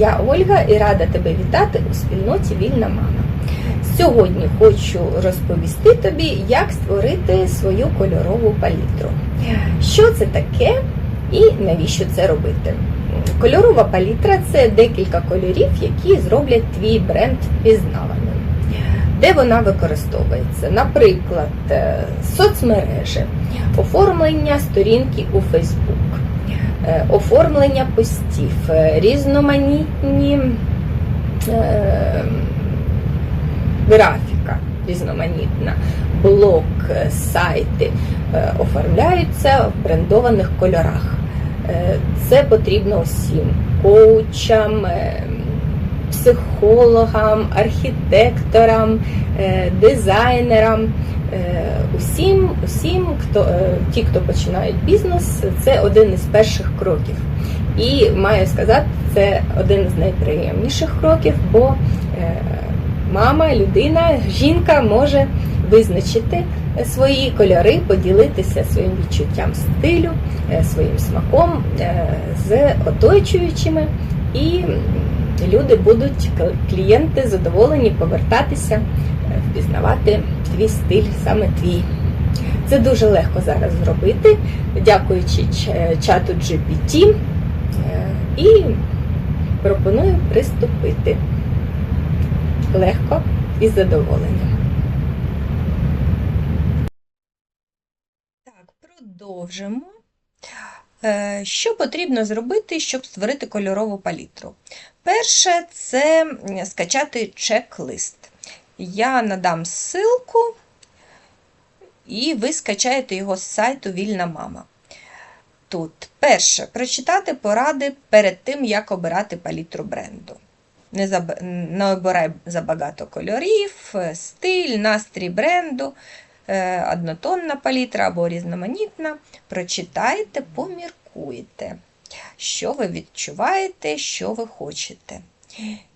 я Ольга і рада тебе вітати у спільноті Вільна мама. Сьогодні хочу розповісти тобі, як створити свою кольорову палітру. Що це таке і навіщо це робити? Кольорова палітра це декілька кольорів, які зроблять твій бренд впізнаваним. Де вона використовується? Наприклад, е, соцмережі, оформлення сторінки у Facebook, оформлення постів, е, різноманітні е, графіка різноманітна, блог, е, сайти е, оформляються в брендованих кольорах. Е, Це потрібно усім коучам, е, психологам, архітекторам, е, дизайнерам. Е, Усім, усім, хто е, ті, хто починають бізнес, це один із перших кроків. І маю сказати, це один з найприємніших кроків, бо е, мама, людина, жінка може визначити свої кольори, поділитися своїм відчуттям стилю, своїм смаком з оточуючими, і люди будуть клієнти задоволені повертатися, впізнавати твій стиль, саме твій. Це дуже легко зараз зробити, дякуючи чату GPT. Е, І пропоную приступити легко і з задоволенням. Так, продовжимо. Е, Що потрібно зробити, щоб створити кольорову палітру? Перше це скачати чек-лист. Я надам ссылку, і ви скачаєте його з сайту Вільна мама. Тут перше прочитати поради перед тим, як обирати палітру бренду. Не, заб... не обирай забагато кольорів, стиль, настрій бренду, е, однотонна палітра або різноманітна. Прочитайте, поміркуйте, що ви відчуваєте, що ви хочете.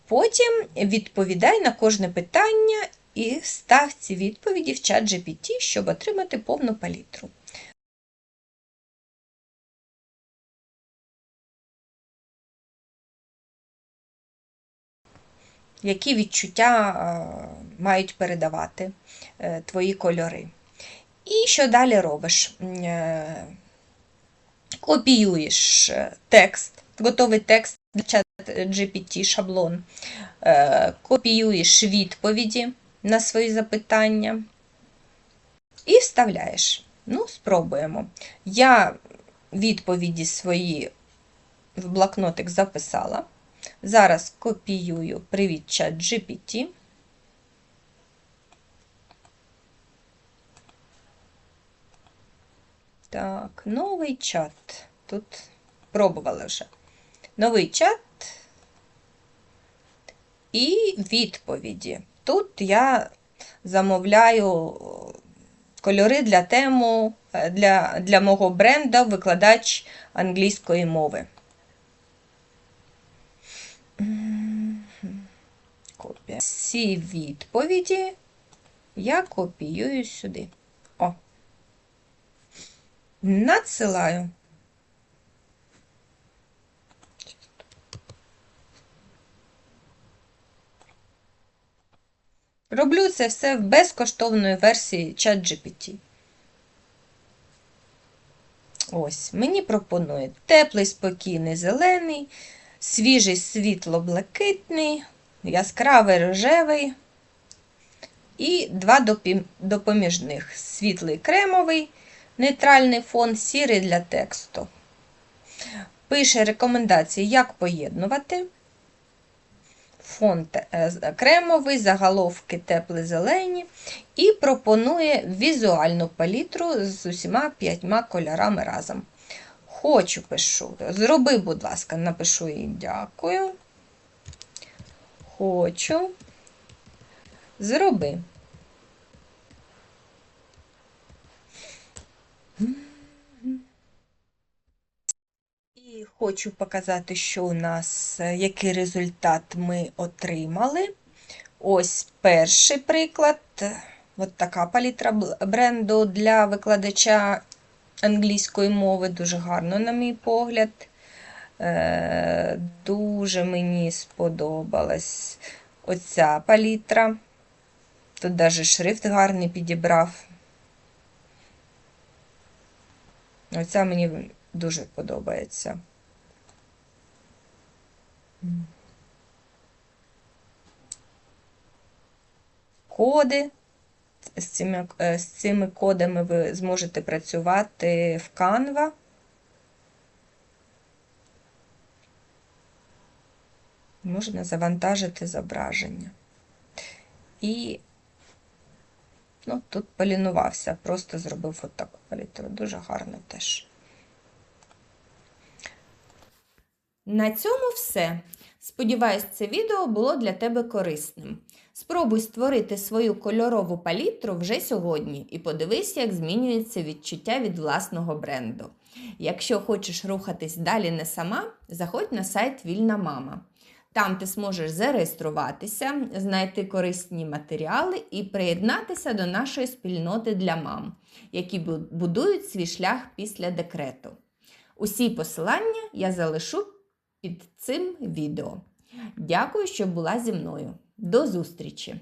Потім відповідай на кожне питання і став ці відповіді в чат GPT, щоб отримати повну палітру. Які відчуття е, мають передавати е, твої кольори. І що далі робиш? Е, Копіюєш текст, готовий текст GPT шаблон, е, копіюєш відповіді на свої запитання і вставляєш. Ну, спробуємо. Я відповіді свої в блокнотик записала. Зараз копіюю привіт чат GPT. Так, новий чат. Тут пробували вже. Новий чат і відповіді. Тут я замовляю кольори для тему для, для мого бренда викладач англійської мови. Копія. Всі відповіді я копіюю сюди. О. Надсилаю. Роблю це все в безкоштовної версії ChatGPT. Ось, мені пропонує теплий, спокійний, зелений, свіжий світло-блакитний, яскравий рожевий і два допоміжних: світлий кремовий, нейтральний фон, сірий для тексту. Пише рекомендації, як поєднувати. Фон е, кремовий, заголовки тепло-зелені і пропонує візуальну палітру з усіма п'ятьма кольорами разом. Хочу пишу. Зроби, будь ласка, напишу їй дякую. Хочу. Зроби. І хочу показати, що у нас, е, який результат ми отримали. Ось перший приклад. От така палітра бренду для викладача англійської мови, дуже гарно, на мій погляд. Е, Дуже мені сподобалась оця палітра. Тут навіть шрифт гарний підібрав. Оця мені дуже подобається. Коди. З цими, е, з цими кодами ви зможете працювати в Canva. Можна завантажити зображення. І ну, тут полінувався, просто зробив отаку палітру. Дуже гарно теж. На цьому все. Сподіваюсь, це відео було для тебе корисним. Спробуй створити свою кольорову палітру вже сьогодні і подивись, як змінюється відчуття від власного бренду. Якщо хочеш рухатись далі не сама, заходь на сайт Вільна Мама. Там ти зможеш зареєструватися, знайти корисні матеріали і приєднатися до нашої спільноти для мам, які будують свій шлях після декрету. Усі посилання я залишу під цим відео. Дякую, що була зі мною. До зустрічі!